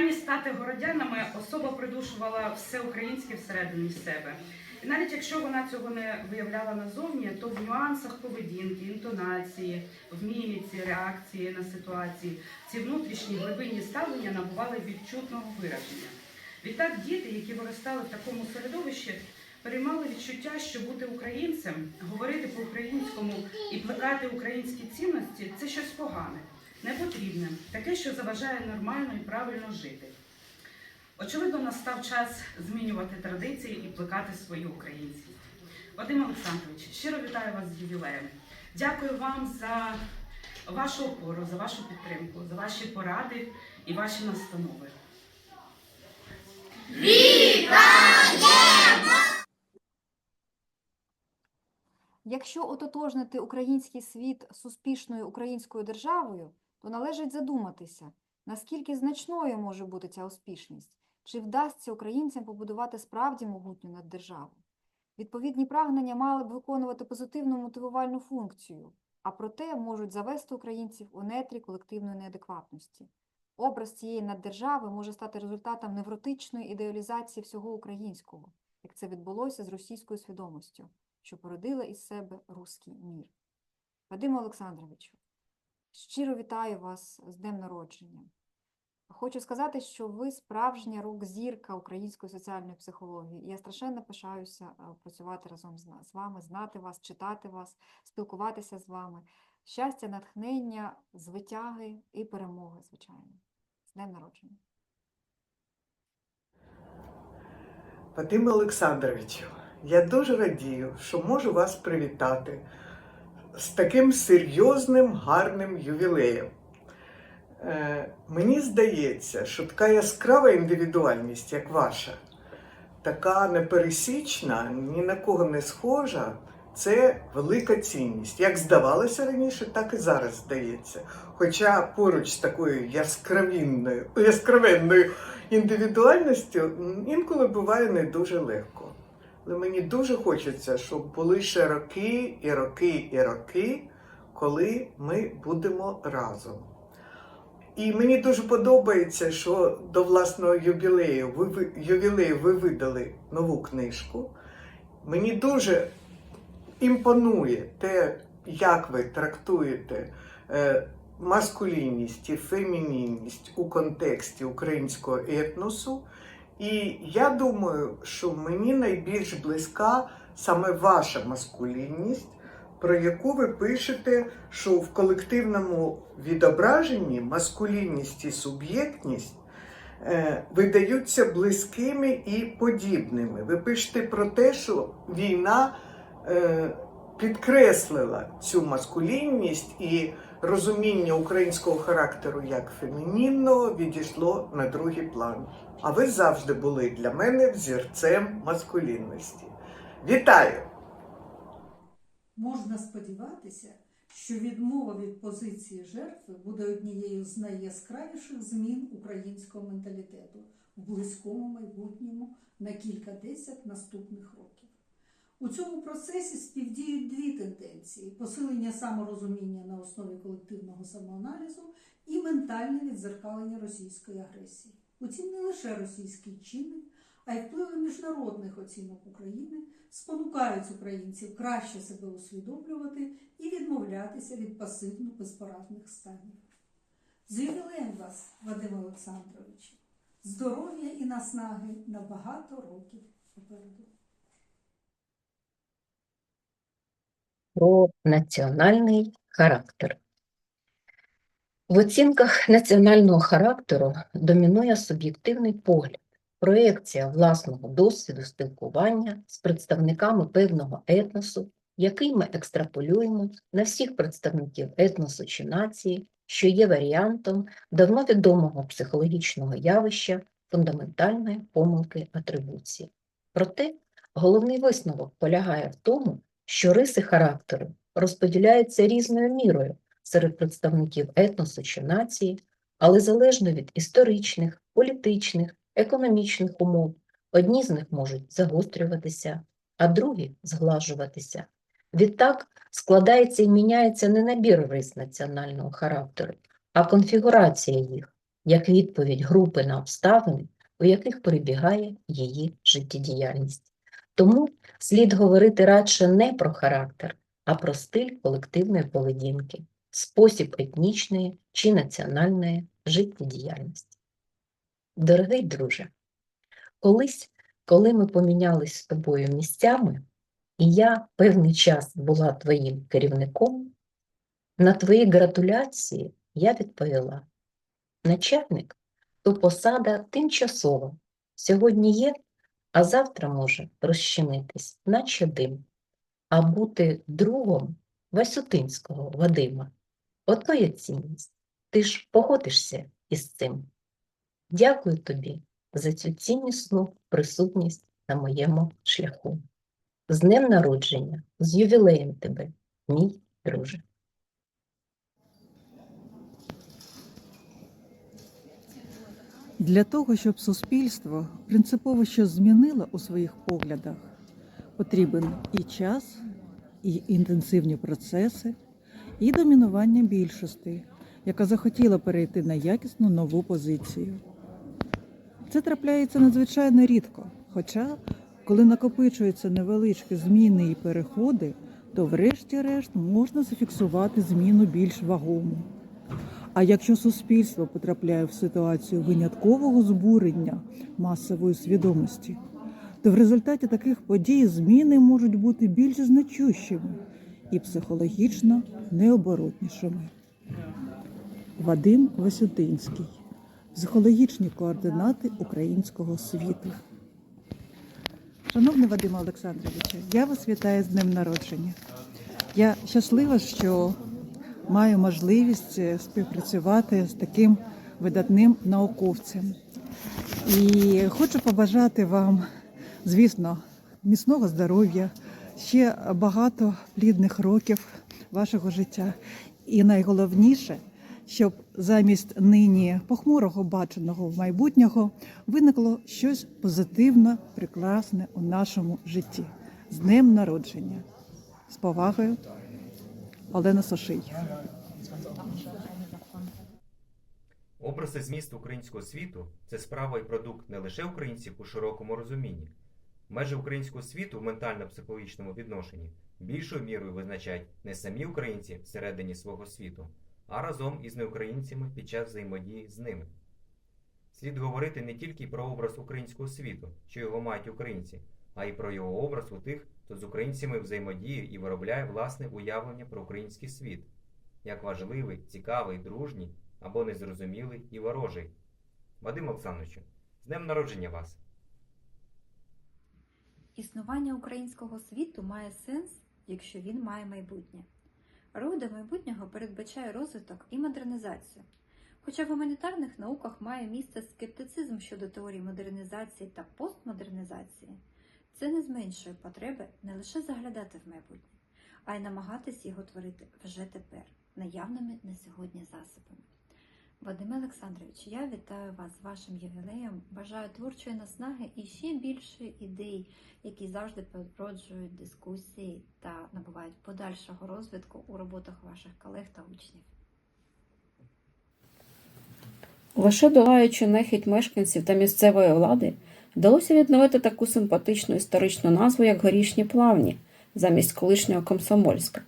Прагнення стати городянами особа придушувала все українське всередині себе. І навіть якщо вона цього не виявляла назовні, то в нюансах поведінки, інтонації, в міміці, реакції на ситуації ці внутрішні глибинні ставлення набували відчутного вираження. Відтак діти, які виростали в такому середовищі, переймали відчуття, що бути українцем, говорити по-українському і плекати українські цінності це щось погане, непотрібне, таке, що заважає нормально і правильно жити. Очевидно, настав час змінювати традиції і плекати свою українськість. Вадим Олександрович, щиро вітаю вас з ювілеєм. Дякую вам за вашу опору, за вашу підтримку, за ваші поради і ваші настанови. Якщо ототожнити український світ з успішною українською державою, то належить задуматися, наскільки значною може бути ця успішність, чи вдасться українцям побудувати справді могутню наддержаву. Відповідні прагнення мали б виконувати позитивну мотивувальну функцію, а проте можуть завести українців у нетрі колективної неадекватності. Образ цієї наддержави може стати результатом невротичної ідеалізації всього українського, як це відбулося з російською свідомістю що породила із себе руський мір. Вадиме Олександровичу, щиро вітаю вас з днем народження. Хочу сказати, що ви справжня рок-зірка української соціальної психології. Я страшенно пишаюся е, працювати разом з вами, знати вас, читати вас, спілкуватися з вами. Щастя, натхнення, звитяги і перемоги, звичайно. З днем народження. Вадиме Олександровичу, я дуже радію, що можу вас привітати з таким серйозним, гарним ювілеєм. Е, мені здається, що така яскрава індивідуальність, як ваша, така непересічна, ні на кого не схожа, це велика цінність. Як здавалося раніше, так і зараз здається. Хоча поруч з такою яскравенною індивідуальністю інколи буває не дуже легко. Але мені дуже хочеться, щоб були ще роки і роки і роки, коли ми будемо разом. І мені дуже подобається, що до власного ювілею ви, ви- ювілею ви видали нову книжку. Мені дуже імпонує те, як ви трактуєте е, маскулінність і фемінінність у контексті українського етносу. І я думаю, що мені найбільш близька саме ваша маскулінність, про яку ви пишете, що в колективному відображенні маскулінність і суб'єктність е, видаються близькими і подібними. Ви пишете про те, що війна е, підкреслила цю маскулінність і розуміння українського характеру як фемінінного відійшло на другий план. А ви завжди були для мене взірцем маскулінності. Вітаю! Можна сподіватися, що відмова від позиції жертви буде однією з найяскравіших змін українського менталітету в близькому майбутньому на кілька десять наступних років. У цьому процесі співдіють дві тенденції: посилення саморозуміння на основі колективного самоаналізу і ментальне відзеркалення російської агресії. Утім, не лише російський чинник, а й впливи міжнародних оцінок України спонукають українців краще себе усвідомлювати і відмовлятися від пасивно безпорадних станів. З вас, Вадиме Олександровичу, здоров'я і наснаги на багато років попереду. про національний характер. В оцінках національного характеру домінує суб'єктивний погляд, проекція власного досвіду спілкування з представниками певного етносу, який ми екстраполюємо на всіх представників етносу чи нації, що є варіантом давно відомого психологічного явища фундаментальної помилки атрибуції. Проте головний висновок полягає в тому, що риси характеру розподіляються різною мірою серед представників етносу чи нації, але залежно від історичних, політичних, економічних умов, одні з них можуть загострюватися, а другі зглажуватися. Відтак складається і міняється не набір рис національного характеру, а конфігурація їх, як відповідь групи на обставини, у яких перебігає її життєдіяльність. Тому слід говорити радше не про характер, а про стиль колективної поведінки, спосіб етнічної чи національної життєдіяльності. Дорогий друже, колись, коли ми помінялись з тобою місцями, і я певний час була твоїм керівником, на твої гратуляції я відповіла: начальник то посада тимчасова, сьогодні є, а завтра може розчинитись, наче дим, а бути другом Васютинського Вадима. Ото є цінність. Ти ж погодишся із цим. Дякую тобі за цю ціннісну присутність на моєму шляху. З днем народження, з ювілеєм тебе, мій друже. Для того, щоб суспільство принципово щось змінило у своїх поглядах, потрібен і час, і інтенсивні процеси, і домінування більшості, яка захотіла перейти на якісну нову позицію. Це трапляється надзвичайно рідко. Хоча, коли накопичуються невеличкі зміни і переходи, то врешті-решт можна зафіксувати зміну більш вагому. А якщо суспільство потрапляє в ситуацію виняткового збурення масової свідомості, то в результаті таких подій зміни можуть бути більш значущими і психологічно необоротнішими. Вадим Васютинський. Психологічні координати українського світу. Шановний Вадиме Олександровичу, я вас вітаю з днем народження. Я щаслива, що маю можливість е, співпрацювати з таким видатним науковцем. І хочу побажати вам, звісно, міцного здоров'я, ще багато плідних років вашого життя. І найголовніше, щоб замість нині похмурого баченого в майбутнього виникло щось позитивне, прекрасне у нашому житті. З днем народження. З повагою, Олена Соший. Образ і зміст українського світу це справа і продукт не лише українців у широкому розумінні. Межі українського світу в ментально-психологічному відношенні більшою мірою визначають не самі українці всередині свого світу, а разом із неукраїнцями під час взаємодії з ними. Слід говорити не тільки про образ українського світу, що його мають українці, а й про його образ у тих, хто з українцями взаємодіє і виробляє власне уявлення про український світ, як важливий, цікавий, дружній або незрозумілий і ворожий. Вадим Олександровичу, з днем народження вас! Існування українського світу має сенс, якщо він має майбутнє. До майбутнього передбачає розвиток і модернізацію. Хоча в гуманітарних науках має місце скептицизм щодо теорії модернізації та постмодернізації, це не зменшує потреби не лише заглядати в майбутнє, а й намагатись його творити вже тепер, наявними на сьогодні засобами. Вадиме Олександрович, я вітаю вас з вашим ювілеєм. Бажаю творчої наснаги і ще більше ідей, які завжди породжують дискусії та набувають подальшого розвитку у роботах ваших колег та учнів. Лише долаючи нехідь мешканців та місцевої влади, вдалося відновити таку симпатичну історичну назву, як Горішні плавні, замість колишнього Комсомольська.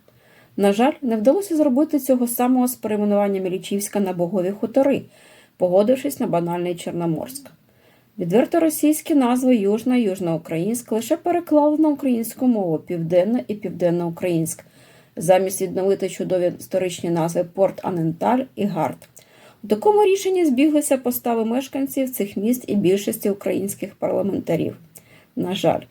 На жаль, не вдалося зробити цього самого з перейменуванням Ілічівська на Богові хутори, погодившись на банальний Чорноморськ. Відверто російські назви Южна, Южноукраїнська лише переклали на українську мову Південна і Південноукраїнськ, замість відновити чудові історичні назви Порт Аненталь і Гарт. У такому рішенні збіглися постави мешканців цих міст і більшості українських парламентарів. На жаль.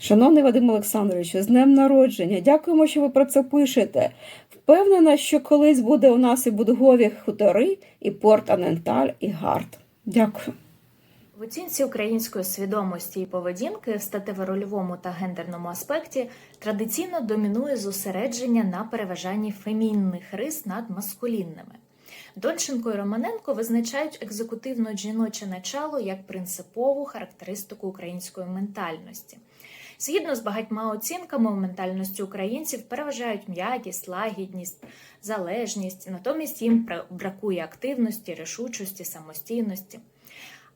Шановний Вадим Олександрович, з днем народження. Дякуємо, що ви про це пишете. Впевнена, що колись буде у нас і Будгові хутори, і Порт Аненталь, і Гарт. Дякую. В оцінці української свідомості і поведінки в статево-рольовому та гендерному аспекті традиційно домінує зосередження на переважанні фемінних рис над маскулінними. Донченко і Романенко визначають екзекутивно жіноче начало як принципову характеристику української ментальності. Згідно з багатьма оцінками, у ментальності українців переважають м'якість, лагідність, залежність, натомість їм бра- бракує активності, рішучості, самостійності.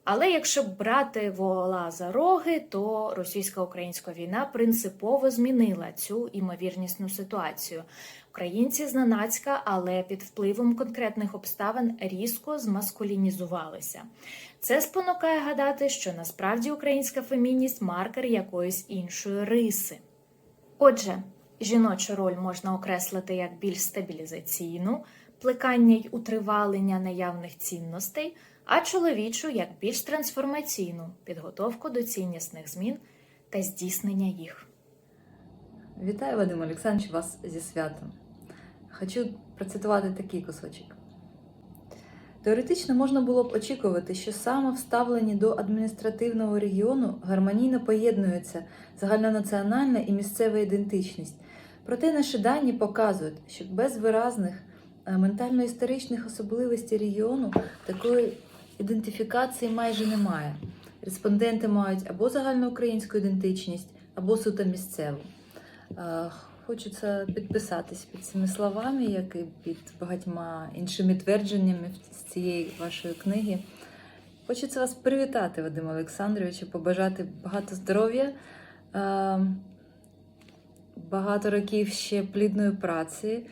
Але якщо брати вола за роги, то російсько-українська війна принципово змінила цю імовірнісну ситуацію. Українці зненацька, але під впливом конкретних обставин різко змаскулінізувалися. Це спонукає гадати, що насправді українська фемінність маркер якоїсь іншої риси. Отже, жіночу роль можна окреслити як більш стабілізаційну, плекання й утривалення наявних цінностей, а чоловічу як більш трансформаційну підготовку до ціннісних змін та здійснення їх. Вітаю, Вадим Олександрович, вас зі святом. Хочу процитувати такий кусочок. Теоретично можна було б очікувати, що саме вставлені до адміністративного регіону гармонійно поєднуються загальнонаціональна і місцева ідентичність. Проте наші дані показують, що без виразних е, ментально-історичних особливостей регіону такої ідентифікації майже немає. Респонденти мають або загальноукраїнську ідентичність, або суто місцеву. Е, Хочеться підписатись під цими словами, як і під багатьма іншими твердженнями з цієї вашої книги. Хочеться вас привітати, Вадим Олександрович, і побажати багато здоров'я, е, багато років ще плідної праці,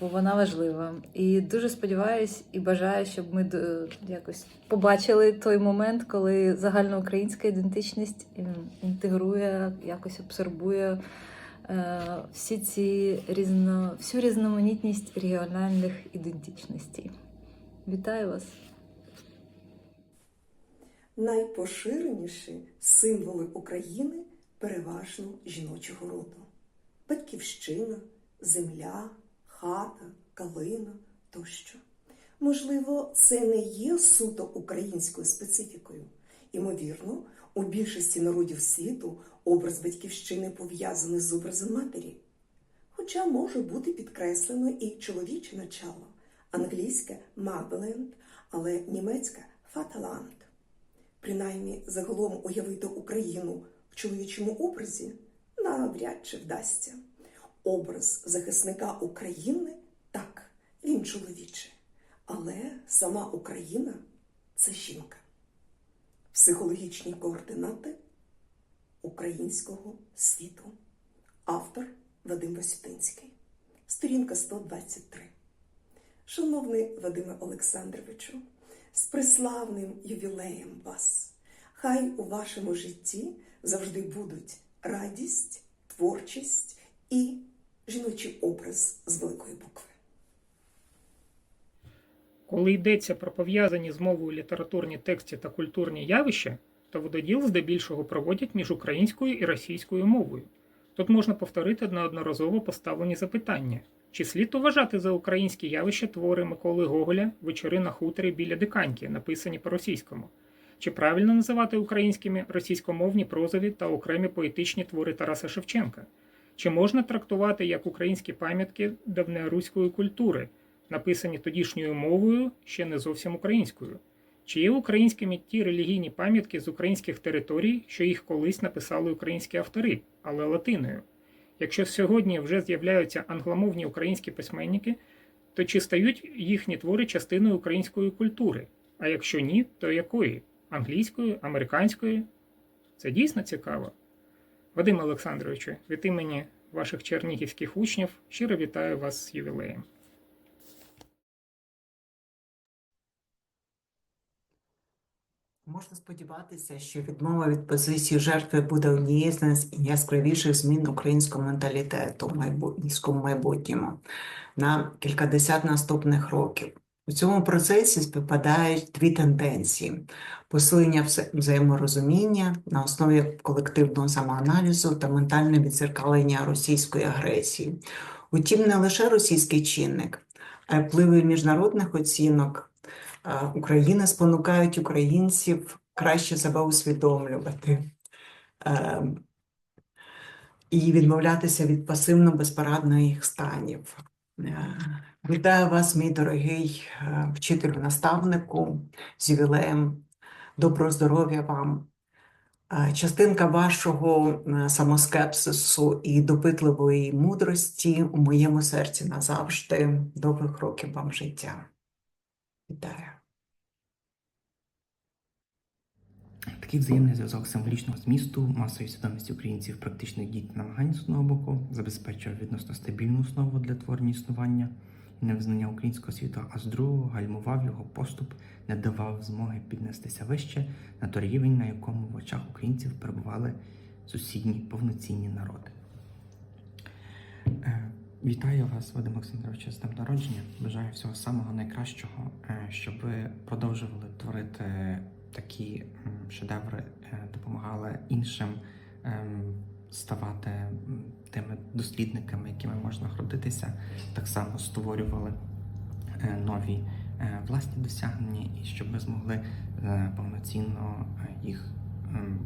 бо вона важлива. І дуже сподіваюся і бажаю, щоб ми до- якось побачили той момент, коли загальноукраїнська ідентичність інтегрує, якось абсорбує е, всі ці різно, всю різноманітність регіональних ідентичностей. Вітаю вас! Найпоширеніші символи України переважно жіночого роду: батьківщина, земля, хата, калина тощо. Можливо, це не є суто українською специфікою. Імовірно, у більшості народів світу образ батьківщини пов'язаний з образом матері. Хоча може бути підкреслено і чоловіче начало, англійське motherland, але німецьке Vaterland. Принаймні, загалом уявити Україну в чоловічому образі навряд чи вдасться. Образ захисника України так, він чоловічий, але сама Україна це жінка. Психологічні координати українського світу. Автор Вадим Васютинський. Сторінка 123. Шановний Вадиме Олександровичу, з преславним ювілеєм вас! Хай у вашому житті завжди будуть радість, творчість і жіночий образ з великої букви. Коли йдеться про пов'язані з мовою літературні тексти та культурні явища, то вододіл здебільшого проводять між українською і російською мовою. Тут можна повторити неодноразово поставлені запитання: чи слід вважати за українські явища твори Миколи Гоголя Вечори на хуторі біля диканьки, написані по-російському? Чи правильно називати українськими російськомовні прозові та окремі поетичні твори Тараса Шевченка? Чи можна трактувати як українські пам'ятки давнеруської культури, написані тодішньою мовою, ще не зовсім українською? Чи є українськими ті релігійні пам'ятки з українських територій, що їх колись написали українські автори, але латиною? Якщо сьогодні вже з'являються англомовні українські письменники, то чи стають їхні твори частиною української культури? А якщо ні, то якої? Англійської, американської? Це дійсно цікаво. Вадим Олександровичу, від імені ваших чернігівських учнів щиро вітаю вас з ювілеєм. Можна сподіватися, що відмова від позиції жертви буде однією з найяскравіших змін українського менталітету в майбутньому майбутньому на кількадесят наступних років. У цьому процесі співпадають дві тенденції: посилення вза- взаєморозуміння на основі колективного самоаналізу та ментальне відзеркалення російської агресії. Утім, не лише російський чинник, а й впливи міжнародних оцінок України спонукають українців краще себе усвідомлювати е, і відмовлятися від пасивно-безпорадних станів. Вітаю вас, мій дорогий е, вчителю-наставнику з ювілеєм. Доброго здоров'я вам, Е, Частинка вашого е, самоскепсису і допитливої мудрості у моєму серці назавжди. Довгих років вам життя. Вітаю. Такий взаємний зв'язок символічного змісту, масової свідомості українців, практичних дій намагань з одного боку забезпечує відносно стабільну основу для творення існування невизнання українського світу, а з другого гальмував його поступ, не давав змоги піднестися вище на той рівень, на якому в очах українців перебували сусідні повноцінні народи. Е, Вітаю вас, Вадим Олександрович, з днем народження. Бажаю всього самого найкращого, е, щоб ви продовжували творити такі шедеври, е, допомагали іншим ем, ставати тими дослідниками, якими можна гордитися, так само створювали е, нові е, власні досягнення, і щоб ми змогли е, повноцінно їх ем,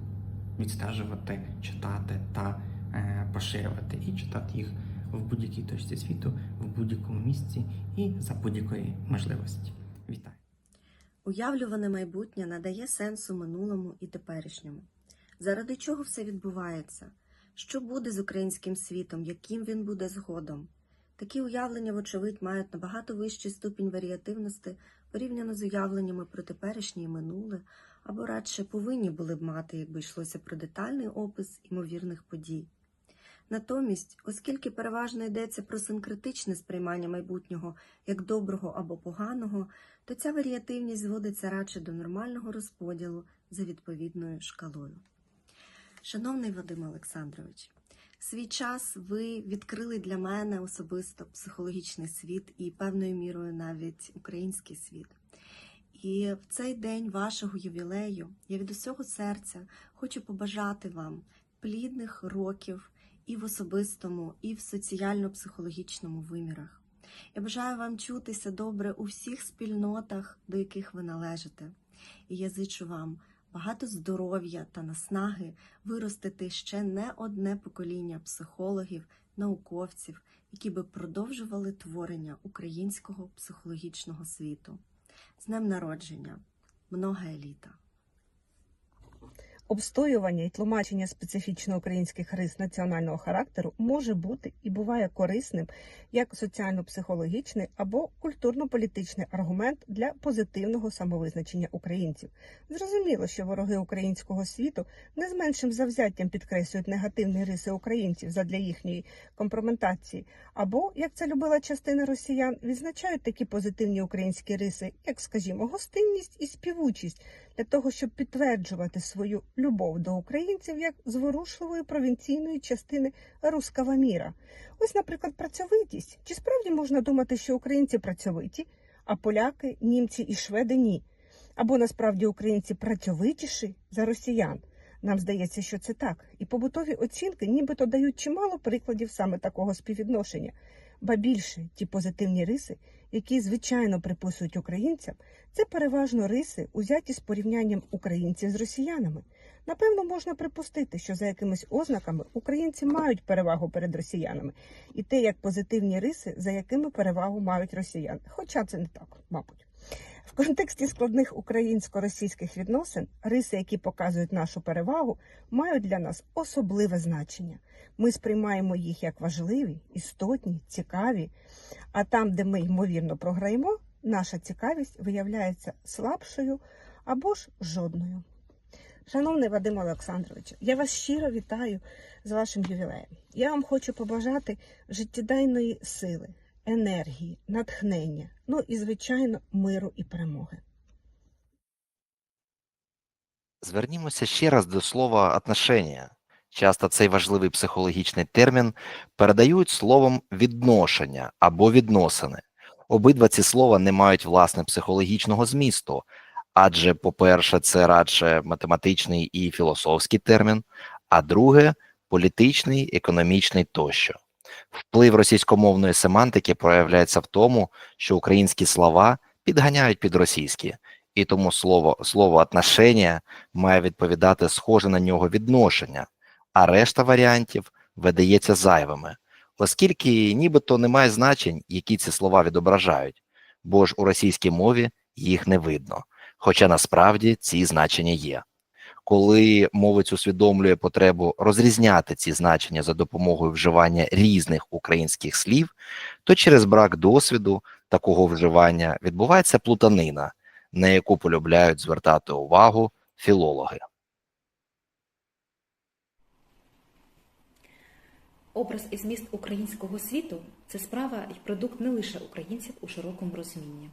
відстежувати, читати та поширювати, і читати їх в будь-якій точці світу, в будь-якому місці і за будь-якої можливості. Вітаю! Уявлюване майбутнє надає сенсу минулому і теперішньому. Заради чого все відбувається? Що буде з українським світом, яким він буде згодом? Такі уявлення, вочевидь, мають набагато вищий ступінь варіативності порівняно з уявленнями про теперішнє і минуле, або радше повинні були б мати, якби йшлося про детальний опис імовірних подій. Натомість, оскільки переважно йдеться про синкретичне сприймання майбутнього як доброго або поганого, то ця варіативність зводиться радше до нормального розподілу за відповідною шкалою. Шановний Вадим Олександрович, свій час ви відкрили для мене особисто психологічний світ і певною мірою навіть український світ. І в цей день вашого ювілею я від усього серця хочу побажати вам плідних років і в особистому, і в соціально-психологічному вимірах. Я бажаю вам чутися добре у всіх спільнотах, до яких ви належите. І я зичу вам багато здоров'я та наснаги виростити ще не одне покоління психологів, науковців, які би продовжували творення українського психологічного світу. З днем народження, много еліта! Обстоювання і тлумачення специфічно українських рис національного характеру може бути і буває корисним як соціально-психологічний або культурно-політичний аргумент для позитивного самовизначення українців. Зрозуміло, що вороги українського світу не з меншим завзяттям підкреслюють негативні риси українців задля їхньої компроментації, або, як це любила частина росіян, відзначають такі позитивні українські риси, як, скажімо, гостинність і співучість для того, щоб підтверджувати свою любов до українців як зворушливої провінційної частини рускава міра. Ось, наприклад, працьовитість. Чи справді можна думати, що українці працьовиті, а поляки, німці і шведи ні? Або насправді українці працьовитіші за росіян? Нам здається, що це так. І побутові оцінки нібито дають чимало прикладів саме такого співвідношення. Ба більше ті позитивні риси, які звичайно приписують українцям, це переважно риси, узяті з порівнянням українців з росіянами. Напевно, можна припустити, що за якимись ознаками українці мають перевагу перед росіянами, і те, як позитивні риси, за якими перевагу мають росіяни. Хоча це не так, мабуть. Контексті складних українсько-російських відносин риси, які показують нашу перевагу, мають для нас особливе значення. Ми сприймаємо їх як важливі, істотні, цікаві. А там, де ми ймовірно програємо, наша цікавість виявляється слабшою або ж жодною. Шановний Вадим Олександрович, я вас щиро вітаю з вашим ювілеєм. Я вам хочу побажати життєдайної сили, енергії, натхнення, ну і, звичайно, миру і перемоги. Звернімося ще раз до слова «отношення». Часто цей важливий психологічний термін передають словом відношення або відносини. Обидва ці слова не мають власне психологічного змісту, адже, по-перше, це радше математичний і філософський термін, а друге політичний, економічний тощо. Вплив російськомовної семантики проявляється в тому, що українські слова підганяють під російські, і тому слово слово «отношення» має відповідати схоже на нього відношення, а решта варіантів видається зайвими, оскільки нібито немає значень, які ці слова відображають, бо ж у російській мові їх не видно, хоча насправді ці значення є. Коли мовець усвідомлює потребу розрізняти ці значення за допомогою вживання різних українських слів, то через брак досвіду такого вживання відбувається плутанина, на яку полюбляють звертати увагу філологи. Образ і зміст українського світу це справа і продукт не лише українців у широкому розумінні.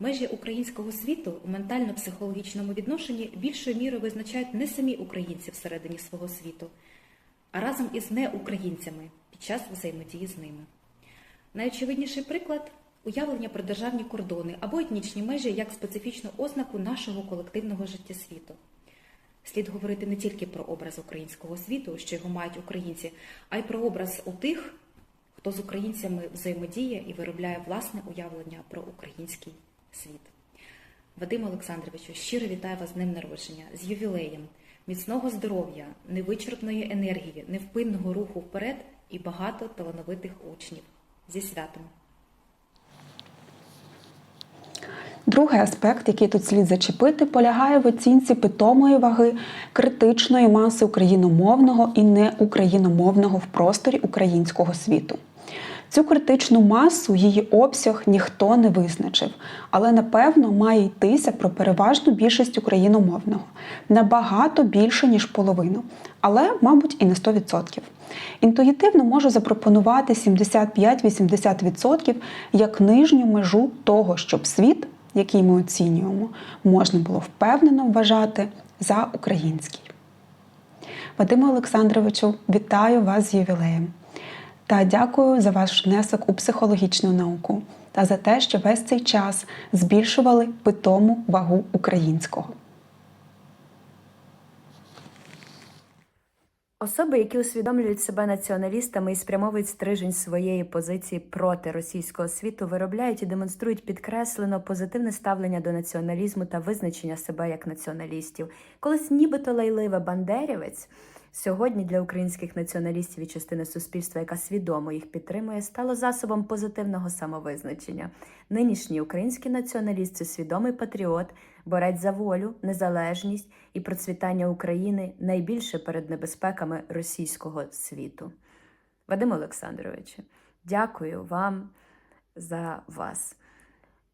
Межі українського світу у ментально-психологічному відношенні більшою мірою визначають не самі українці всередині свого світу, а разом із неукраїнцями під час взаємодії з ними. Найочевидніший приклад уявлення про державні кордони або етнічні межі як специфічну ознаку нашого колективного життя світу. Слід говорити не тільки про образ українського світу, що його мають українці, а й про образ у тих, хто з українцями взаємодіє і виробляє власне уявлення про український світ. Вадим Олександровичу, щиро вітаю вас з днем народження, з ювілеєм, міцного здоров'я, невичерпної енергії, невпинного руху вперед і багато талановитих учнів. Зі святом! Другий аспект, який тут слід зачепити, полягає в оцінці питомої ваги критичної маси україномовного і неукраїномовного в просторі українського світу. Цю критичну масу, її обсяг ніхто не визначив, але напевно має йтися про переважну більшість україномовного, набагато більше, ніж половину, але, мабуть, і не 100%. Інтуїтивно можу запропонувати 75-80% як нижню межу того, щоб світ, який ми оцінюємо, можна було впевнено вважати за український. Вадиме Олександровичу, вітаю вас з ювілеєм та дякую за ваш внесок у психологічну науку та за те, що весь цей час збільшували питому вагу українського. Особи, які усвідомлюють себе націоналістами і спрямовують стрижень своєї позиції проти російського світу, виробляють і демонструють підкреслено позитивне ставлення до націоналізму та визначення себе як націоналістів. Колись нібито лайливе бандерівець. Сьогодні для українських націоналістів і частини суспільства, яка свідомо їх підтримує, стало засобом позитивного самовизначення. Нинішній український націоналіст це свідомий патріот, борець за волю, незалежність і процвітання України найбільше перед небезпеками російського світу. Вадим Олександровичу, дякую вам за вас.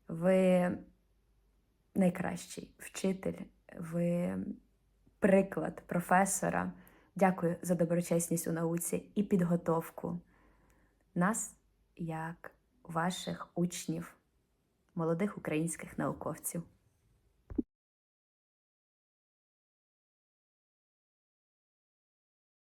Ви найкращий вчитель, ви приклад професора. Дякую за доброчесність у науці і підготовку нас, як ваших учнів, молодих українських науковців.